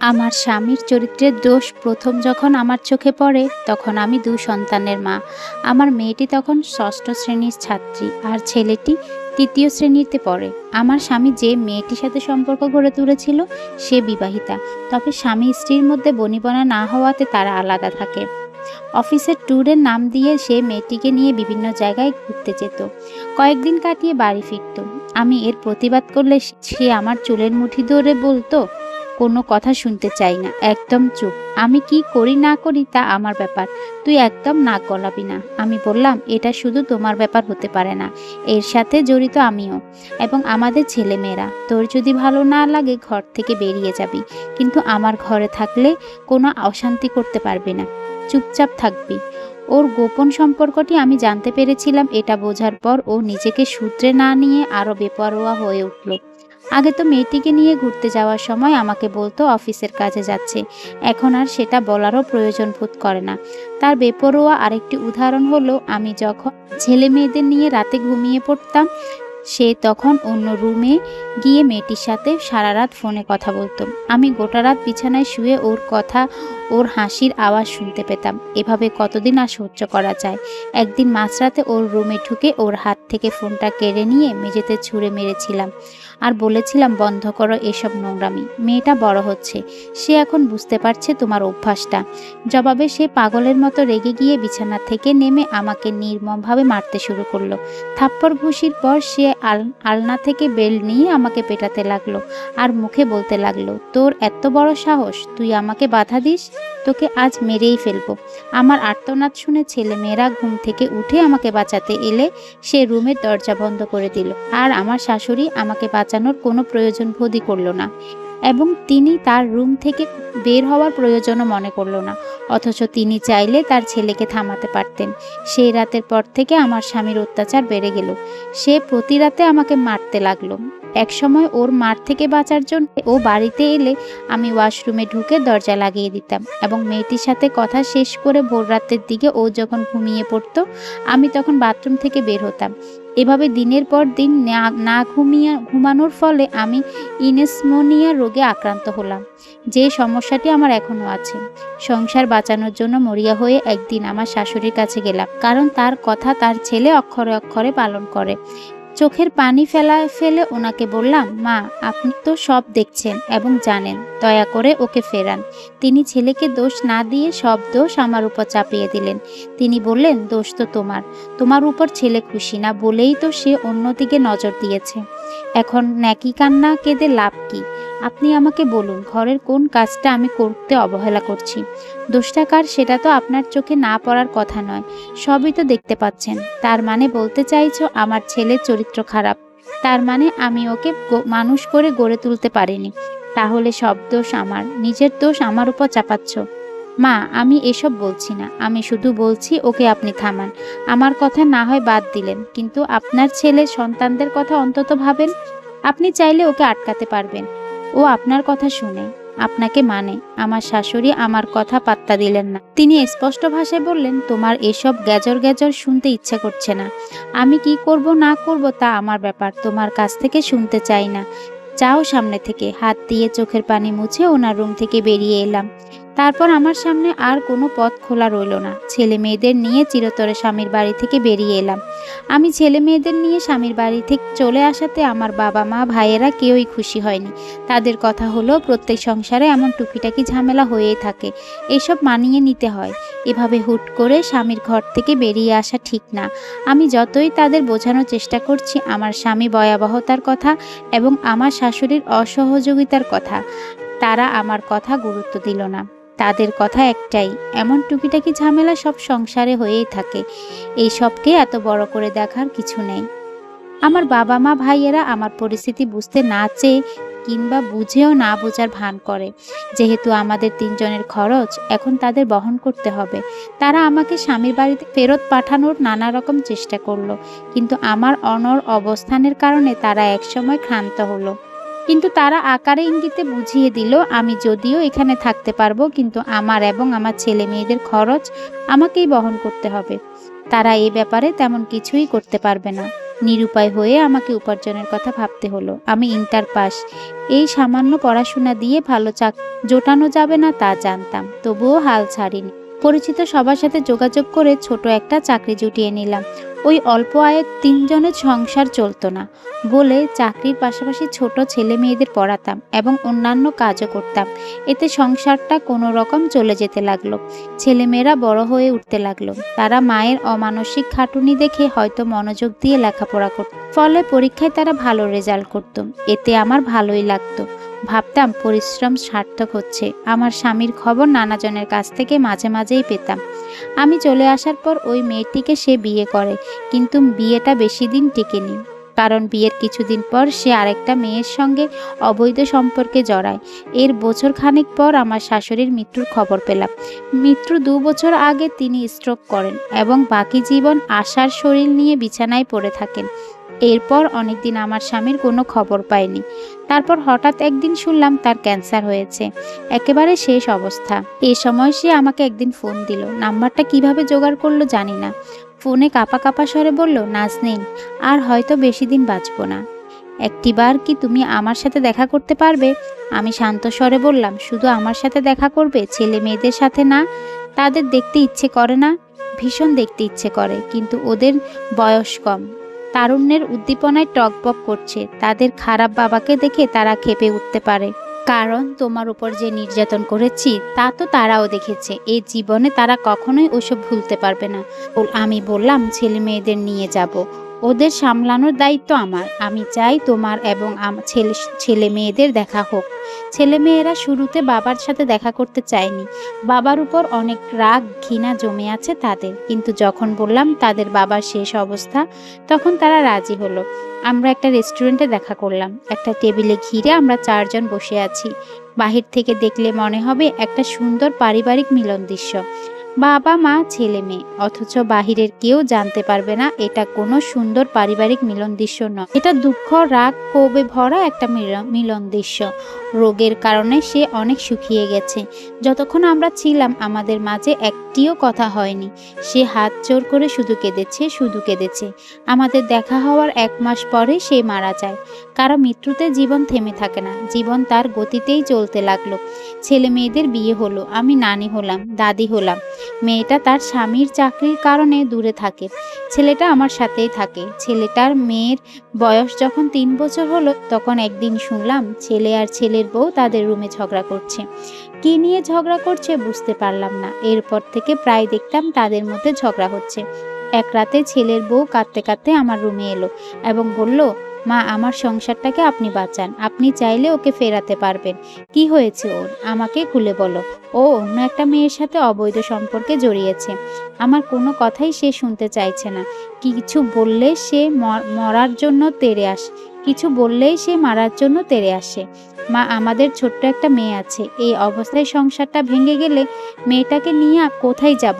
আমার স্বামীর চরিত্রের দোষ প্রথম যখন আমার চোখে পড়ে, তখন আমি দু সন্তানের মা। আমার মেয়েটি তখন ষষ্ঠ শ্রেণির ছাত্রী আর ছেলেটি তৃতীয় শ্রেণীতে পড়ে। আমার স্বামী যে মেয়েটির সাথে সম্পর্ক গড়ে তুলেছিল, সে বিবাহিতা। তবে স্বামী স্ত্রীর মধ্যে বনিবনা না হওয়াতে তারা আলাদা থাকে। অফিসের ট্যুরের নাম দিয়ে সে মেয়েটিকে নিয়ে বিভিন্ন জায়গায় ঘুরতে যেত। কয়েকদিন কাটিয়ে বাড়ি ফিরত। আমি এর প্রতিবাদ করলে সে আমার চুলের মুঠি ধরে বলতো কোনো কথা শুনতে চাই না। একদম চুপ। আমি কি করি না করি তা আমার ব্যাপার। তুই একদম নাক গলাবি না। আমি বললাম, এটা শুধু তোমার ব্যাপার হতে পারে না। এর সাথে জড়িত আমিও। এবং আমাদের ছেলেমেয়েরা। তোর যদি ভালো না লাগে, ঘর থেকে বেরিয়ে যাবি। কিন্তু আমার ঘরে থাকলে কোনো অশান্তি করতে পারবি না। চুপচাপ থাকবি। ওর গোপন সম্পর্কটি আমি জানতে পেরেছিলাম। এটা বোঝার পর ও নিজেকে সূত্রে না নিয়ে আরও বেপরোয়া হয়ে উঠল। আগে তো মেয়েটিকে নিয়ে ঘুরতে যাওয়ার সময় আমাকে বলতো অফিসের কাজে যাচ্ছে। এখন আর সেটা বলারও প্রয়োজন বোধ করে না। তার বেপরোয়া আরেকটি উদাহরণ হলো, আমি যখন ছেলে মেয়েদের নিয়ে রাতে ঘুমিয়ে পড়তাম, সে তখন অন্য রুমে গিয়ে মেয়েটির সাথে সারা রাত ফোনে কথা বলতো। আমি গোটা রাত বিছানায় শুয়ে ওর কথা, ওর হাসির আওয়াজ শুনতে পেতাম। এভাবে কতদিন আর সহ্য করা যায়? একদিন মাঝরাতে ওর রুমে ঢুকে ওর হাত থেকে ফোনটা কেড়ে নিয়ে মেঝেতে ছুঁড়ে মেরেছিলাম। আর বলেছিলাম, বন্ধ করো এসব নোংরামি। মেয়েটা বড় হচ্ছে। সে এখন বুঝতে পারছে তোমার অভ্যাসটা। জবাবে সে পাগলের মতো রেগে গিয়ে বিছানা থেকে নেমে আমাকে নির্মমভাবে মারতে শুরু করল। থাপ্পড় ঘুষির পর সে আল, আলনা থেকে বেল নিয়ে আমাকে পেটাতে লাগল আর মুখে বলতে লাগল, তোর এত বড় সাহস, তুই আমাকে বাধা দিস? তোকে আজ মেরেই ফেলব। আমার আর্তনাদ শুনে ছেলে মেয়েরা ঘুম থেকে উঠে আমাকে বাঁচাতে এলে সে রুমের দরজা বন্ধ করে দিল আর আমার শাশুড়ি আমাকে বাঁচানোর কোনো প্রয়োজন বোধই করল না এবং তিনি তার রুম থেকে বের হওয়ার প্রয়োজনও মনে করল না, অথচ তিনি চাইলে তার ছেলেকে থামাতে পারতেন। সেই রাতের পর থেকে আমার স্বামীর অত্যাচার বেড়ে গেল। সে প্রতি রাতে আমাকে মারতে লাগল। একসময় ওর মার থেকে বাঁচার জন্য ও বাড়িতে এলে আমি ওয়াশরুমে ঢুকে দরজা লাগিয়ে দিতাম এবং মেয়েটির সাথে কথা শেষ করে ভোর রাতের দিকে ও যখন ঘুমিয়ে পড়তো, আমি তখন বাথরুম থেকে বের হতাম। এভাবে দিনের পর দিন না- ঘুমিয়ে, ঘুমানোর ফলে আমি ইনেসমোনিয়া রোগে আক্রান্ত হলাম। যে সমস্যাটি আমার এখনও আছে। সংসার বাঁচানোর জন্য মরিয়া হয়ে একদিন আমার শাশুড়ির কাছে গেলাম, কারণ তার কথা তার ছেলে অক্ষরে অক্ষরে পালন করে। চোখের পানি ফেলা ফেলে ওনাকে বললাম, মা, আপনি তো সব দেখছেন এবং জানেন, দয়া করে ওকে ফেরান। তিনি ছেলেকে দোষ না দিয়ে সব দোষ আমার উপর চাপিয়ে দিলেন। তিনি বললেন, দোষ তো তোমার। তোমার উপর ছেলে খুশি না বলেই তো সে অন্যদিকে নজর দিয়েছে। এখন ন্যাকি কান্না কেঁদে লাভ কি? আপনি আমাকে বলুন, ঘরের কোন কাজটা আমি করতে অবহেলা করছি? দোষটা কার সেটা তো আপনার চোখে না পড়ার কথা নয়। সবই তো দেখতে পাচ্ছেন। তার মানে বলতে চাইছো আমার ছেলের চরিত্র খারাপ। তার মানে আমি ওকে মানুষ করে গড়ে তুলতে পারিনি। তাহলে সব দোষ আমার। নিজের দোষ আমার উপর চাপাচ্ছ। মা, আমি এসব বলছি না। আমি শুধু বলছি ওকে আপনি থামান। আমার কথা না হয় বাদ দিলেন। কিন্তু আপনার ছেলে সন্তানদের কথা অন্তত ভাবেন। আপনি চাইলে ওকে আটকাতে পারবেন। ও আপনার কথা শুনে, আপনাকে মানে আমার শাশুড়ি আমার কথা পাত্তা দিলেন না। তিনি স্পষ্ট ভাষায় বললেন, তোমার এসব গ্যাজর গ্যাজর শুনতে ইচ্ছে করছে না। আমি কি করব, না করব তা আমার ব্যাপার, তোমার কাছ থেকে শুনতে চাই না। চাও সামনে থেকে, হাত দিয়ে চোখের পানি মুছে ওনার রুম থেকে বেরিয়ে এলাম। তারপর আমার সামনে আর কোনো পথ খোলা রইল না। ছেলে মেয়েদের নিয়ে চিরতরে স্বামীর বাড়ি থেকে বেরিয়ে এলাম। আমি ছেলে মেয়েদের নিয়ে স্বামীর বাড়ি থেকে চলে আসাতে আমার বাবা, মা, ভাইয়েরা কেউই খুশি হয়নি। তাদের কথা হলো, প্রত্যেক সংসারে এমন টুকিটাকি ঝামেলা হয়েই থাকে। এসব মানিয়ে নিতে হয়। এভাবে হুট করে স্বামীর ঘর থেকে বেরিয়ে আসা ঠিক না। আমি যতই তাদের বোঝানোর চেষ্টা করছি, আমার স্বামী ভয়াবহতার কথা এবং আমার শাশুড়ির অসহযোগিতার কথা, তারা আমার কথা গুরুত্ব দিল না। তাদের কথা একটাই, এমন টুকিটাকি ঝামেলা সব সংসারে হয়েই থাকে। এই সবকে এত বড় করে দেখার কিছু নেই। আমার বাবা মা, ভাইয়েরা আমার পরিস্থিতি বুঝতে না চেয়ে কিংবা বুঝেও না বোঝার ভান করে। যেহেতু আমাদের তিনজনের খরচ, এখন তাদের বহন করতে হবে। তারা আমাকে স্বামীর বাড়িতে ফেরত পাঠানোর নানা রকম চেষ্টা করল, কিন্তু আমার অনর অবস্থানের কারণে তারা একসময় ক্ষান্ত হলো। কিন্তু তারা আকারে ইঙ্গিতে বুঝিয়ে দিল, আমি যদিও এখানে থাকতে পারব, কিন্তু আমার এবং আমার ছেলে মেয়েদের খরচ আমাকেই বহন করতে হবে। তারা এই ব্যাপারে তেমন কিছুই করতে পারবে না। নিরুপায় হয়ে আমাকে উপার্জনের কথা ভাবতে হলো। আমি ইন্টার পাস। এই সামান্য পড়াশোনা দিয়ে ভালো চাক জোটানো যাবে না তা জানতাম, তবুও হাল ছাড়িনি। পরিচিত সবার সাথে যোগাযোগ করে ছোট একটা চাকরি জুটিয়ে নিলাম। ওই অল্প আয়ের তিনজনের সংসার চলতো না বলে চাকরির পাশাপাশি ছোট ছেলে মেয়েদের পড়াতাম এবং অন্যান্য কাজও করতাম। এতে সংসারটা কোনো রকম চলে যেতে লাগল। ছেলেমেয়েরা বড় হয়ে উঠতে লাগল। তারা মায়ের অমানসিক খাটুনি দেখে হয়তো মনোযোগ দিয়ে লেখাপড়া করত। ফলে পরীক্ষায় তারা ভালো রেজাল্ট করত। এতে আমার ভালোই লাগতো। ভাবতাম পরিশ্রম সার্থক হচ্ছে। আমার স্বামীর খবর নানাজনের কাছ থেকে মাঝে মাঝেই পেতাম। আমি চলে আসার পর ওই মেয়েটিকে সে বিয়ে করে, কিন্তু বিয়েটা বেশি দিন টেকেনি। কারণ বিয়ের কিছুদিন পর সে আরেকটা মেয়ের সঙ্গে অবৈধ সম্পর্কে জড়ায়। এর বছর খানেক পর আমার শাশুড়ির মৃত্যুর খবর পেলাম। মৃত্যু দু বছর আগে তিনি স্ট্রোক করেন এবং বাকি জীবন আশার শরীর নিয়ে বিছানায় পড়ে থাকেন। এরপর অনেকদিন আমার স্বামীর কোনো খবর পাইনি। তারপর হঠাৎ একদিন শুনলাম তার ক্যান্সার হয়েছে। একেবারে শেষ অবস্থা। এ সময় সে আমাকে একদিন ফোন দিল। নাম্বারটা কীভাবে জোগাড় করল জানি না। ফোনে কাপা কাপা স্বরে বলল নাজনীন আর হয়তো বেশি দিন বাঁচবো না। একটিবার কি তুমি আমার সাথে দেখা করতে পারবে? আমি শান্ত স্বরে বললাম, শুধু আমার সাথে দেখা করবে, ছেলে মেয়েদের সাথে না। তাদের দেখতে ইচ্ছে করে না। ভীষণ দেখতে ইচ্ছে করে, কিন্তু ওদের বয়স কম। তারুণ্যের উদ্দীপনায় টকবক করছে। তাদের খারাপ বাবাকে দেখে তারা খেপে উঠতে পারে। কারণ তোমার উপর যে নির্যাতন করেছি, তা তো তারাও দেখেছে। এই জীবনে তারা কখনোই ওসব ভুলতে পারবে না। আমি বললাম ছেলে মেয়েদের নিয়ে যাব। ওদের সামলানোর দায়িত্ব আমার। আমি চাই তোমার এবং ছেলে ছেলে মেয়েদের দেখা হোক। ছেলে মেয়েরা শুরুতে বাবার সাথে দেখা করতে চায়নি। বাবার উপর অনেক রাগ, ঘৃণা জমে আছে তাদের। কিন্তু যখন বললাম তাদের বাবার শেষ অবস্থা, তখন তারা রাজি হলো। আমরা একটা রেস্টুরেন্টে দেখা করলাম। একটা টেবিলে ঘিরে আমরা চারজন বসে আছি। বাহির থেকে দেখলে মনে হবে একটা সুন্দর পারিবারিক মিলন দৃশ্য। বাবা, মা, ছেলে, মেয়ে। অথচ বাহিরের কেউ জানতে পারবে না এটা কোনো সুন্দর পারিবারিক মিলন দৃশ্য নয়। এটা দুঃখ, রাগ, ক্ষোভে ভরা একটা মিল- মিলন দৃশ্য। রোগের কারণে সে অনেক শুকিয়ে গেছে। যতক্ষণ আমরা ছিলাম, আমাদের মাঝে একটিও কথা হয়নি। সে হাত জোর করে শুধু কেঁদেছে শুধু কেঁদেছে। আমাদের দেখা হওয়ার এক মাস পরে সে মারা যায়। কারও মৃত্যুতে জীবন থেমে থাকে না। জীবন তার গতিতেই চলতে লাগল। ছেলে মেয়েদের বিয়ে হলো, আমি নানি হলাম, দাদি হলাম। মেয়েটা তার স্বামীর চাকরির কারণে দূরে থাকে। ছেলেটা আমার সাথেই থাকে। ছেলেটার মেয়ের বয়স যখন তিন বছর হলো, তখন একদিন শুনলাম, ছেলে আর ছেলের বউ তাদের রুমে ঝগড়া করছে। কি নিয়ে ঝগড়া করছে বুঝতে পারলাম না। এরপর থেকে প্রায় দেখতাম তাদের মধ্যে ঝগড়া হচ্ছে। এক রাতে ছেলের বউ কাঁদতে কাঁদতে আমার রুমে এলো এবং বলল, মা, আমার সংসারটাকে আপনি বাঁচান। আপনি চাইলে ওকে ফেরাতে পারবেন। কি হয়েছে ওর? আমাকে খুলে বলো। ও অন্য একটা মেয়ের সাথে অবৈধ সম্পর্কে জড়িয়েছে। আমার কোনো কথাই সে শুনতে চাইছে না। কিছু বললে সে মরার জন্য তেড়ে আসে, কিছু বললেই সে মারার জন্য তেড়ে আসে। মা, আমাদের ছোট্ট একটা মেয়ে আছে। এই অবস্থায় সংসারটা ভেঙে গেলে মেয়েটাকে নিয়ে কোথায় যাব?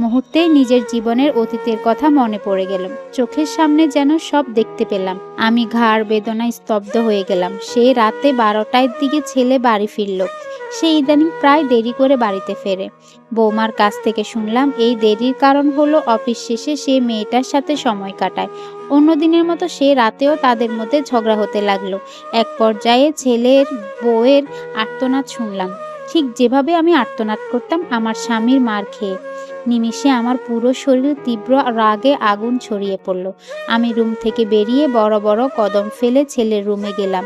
মুহূর্তেই নিজের জীবনের অতীতের কথা মনে পড়ে গেল। চোখের সামনে যেন সব দেখতে পেলাম। আমি ঘাড় বেদনায় স্তব্ধ হয়ে গেলাম। সেই রাতে বারোটার দিকে ছেলে বাড়ি ফিরল। সে ইদানিং প্রায় দেরি করে বাড়িতে ফেরে। বৌমার কাছ থেকে শুনলাম, এই দেরির কারণ হলো অফিস শেষে সে মেয়েটার সাথে সময় কাটায়। অন্য দিনের মতো সে রাতেও তাদের মধ্যে ঝগড়া হতে লাগল। এক পর্যায়ে ছেলের বউয়ের আর্তনাদ শুনলাম। ঠিক যেভাবে আমি আর্তনাদ করতাম আমার স্বামীর মার খেয়ে। নিমিষে আমার পুরো শরীর তীব্র রাগে আগুন ছড়িয়ে পড়ল। আমি রুম থেকে বেরিয়ে বড় বড় কদম ফেলে ছেলের রুমে গেলাম।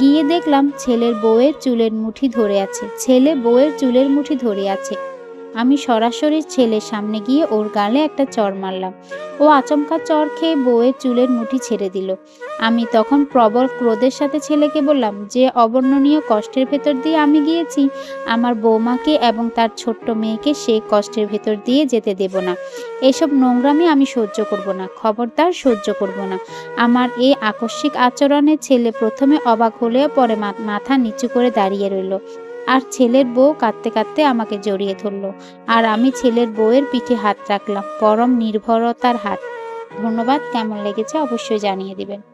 গিয়ে দেখলাম ছেলের বউয়ের চুলের মুঠি ধরে আছে। ছেলে বউয়ের চুলের মুঠি ধরে আছে। আমি সরাসরি ছেলের সামনে গিয়ে ওর গালে একটা চর মারলাম। ও আচমকা চর খেয়ে বউয়ের চুলের মুঠি ছেড়ে দিল। আমি তখন প্রবল ক্রোধের সাথে ছেলেকে বললাম, যে অবর্ণনীয় কষ্টের ভেতর দিয়ে আমি গিয়েছি, আমার বৌমাকে এবং তার ছোট্ট মেয়েকে সে কষ্টের ভেতর দিয়ে যেতে দেব না। এসব নোংরামি আমি সহ্য করব না, খবরদার সহ্য করব না। আমার এই আকস্মিক আচরণে ছেলে প্রথমে অবাক হলেও পরে মাথা নিচু করে দাঁড়িয়ে রইল। আর ছেলের বউ কাঁদতে কাঁদতে আমাকে জড়িয়ে ধরলো। আর আমি ছেলের বউয়ের পিঠে হাত রাখলাম, পরম নির্ভরতার হাত। ধন্যবাদ, কেমন লেগেছে অবশ্যই জানিয়ে দিবেন।